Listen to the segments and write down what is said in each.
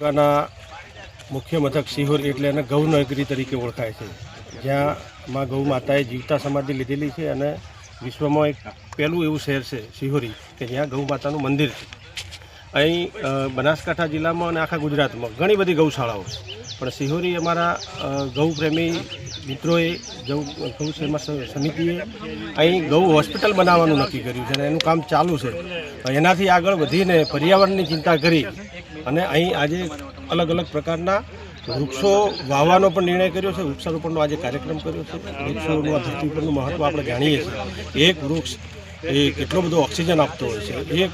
તાલુકાના મુખ્ય મથક સિહોર એટલે એને ગૌનગરી તરીકે ઓળખાય છે. જ્યાં માં ગૌ માતાએ જીવતા સમાધિ લીધેલી છે અને વિશ્વમાં એક પહેલું એવું શહેર છે સિહોરી કે જ્યાં ગૌ માતાનું મંદિર છે. અહીં બનાસકાંઠા જિલ્લામાં અને આખા ગુજરાતમાં ઘણી બધી ગૌશાળાઓ છે. પણ સિહોરી અમારા ગૌપ્રેમી મિત્રોએ ગૌ ગૌસેવા સમિતિએ અહીં ગૌ હોસ્પિટલ બનાવવાનું નક્કી કર્યું છે અને એનું કામ ચાલુ છે. એનાથી આગળ વધીને પર્યાવરણની ચિંતા કરી અને અહીં આજે અલગ અલગ પ્રકારના વૃક્ષો વાવવાનો પણ નિર્ણય કર્યો છે. વૃક્ષારોપણનો આજે કાર્યક્રમ કર્યો છે. વૃક્ષોનું આ ધરતી ઉપરનું મહત્ત્વ આપણે જાણીએ છીએ. એક વૃક્ષ એ કેટલો બધો ઓક્સિજન આપતો હોય છે. એક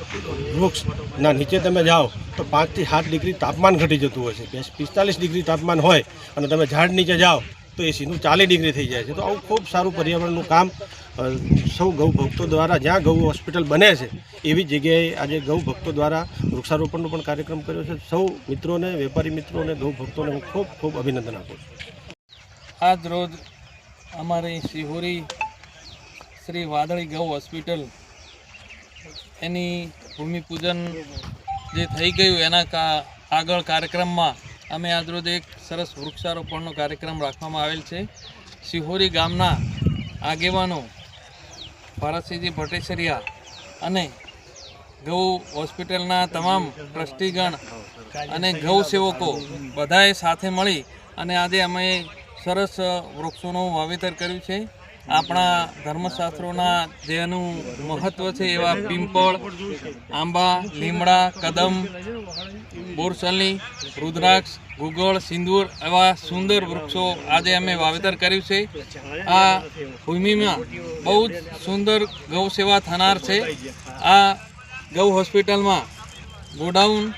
વૃક્ષના નીચે તમે જાઓ તો પાંચથી સાત ડિગ્રી તાપમાન ઘટી જતું હોય છે. પિસ્તાલીસ ડિગ્રી તાપમાન હોય અને તમે ઝાડ નીચે જાઓ તો એ સીધું ચાલીસ ડિગ્રી થઈ જાય છે. તો આવું ખૂબ સારું પર્યાવરણનું કામ સૌ ગૌ ભક્તો દ્વારા જ્યાં ગૌ હોસ્પિટલ બને છે, એવી જગ્યાએ આજે ગૌ ભક્તો દ્વારા વૃક્ષારોપણનો પણ કાર્યક્રમ કર્યો છે. સૌ મિત્રોને, વેપારી મિત્રોને, ગૌ ભક્તોને હું ખૂબ ખૂબ અભિનંદન આપું છું. આજ રોજ અમારી શિહોરી શ્રી વાદળી ગૌ હોસ્પિટલ એની ભૂમિપૂજન જે થઈ ગયું એના આગળ કાર્યક્રમમાં અમે આજરોજ એક સરસ વૃક્ષારોપણનો કાર્યક્રમ રાખવામાં આવેલ છે. શિહોરી ગામના આગેવાનો ભરતસિંહજી ભટ્ટેસરિયા અને ગૌ હોસ્પિટલના તમામ ટ્રસ્ટીગણ અને ગૌ સેવકો બધાએ સાથે મળી અને આજે અમે સરસ વૃક્ષોનું વાવેતર કર્યું છે. આપણા ધર્મશાસ્ત્રોના જેનું મહત્ત્વ છે એવા પિંપળ, આંબા, લીમડા, કદમ બોરસલી રુદ્રાક્ષ ગુગળ સિંદૂર એવા સુંદર વૃક્ષો આજે અમે વાવેતર કર્યું છે. આ ભૂમિમાં બહુ જ સુંદર ગૌ સેવા થનાર છે. આ ગૌ હોસ્પિટલમાં ગોડાઉન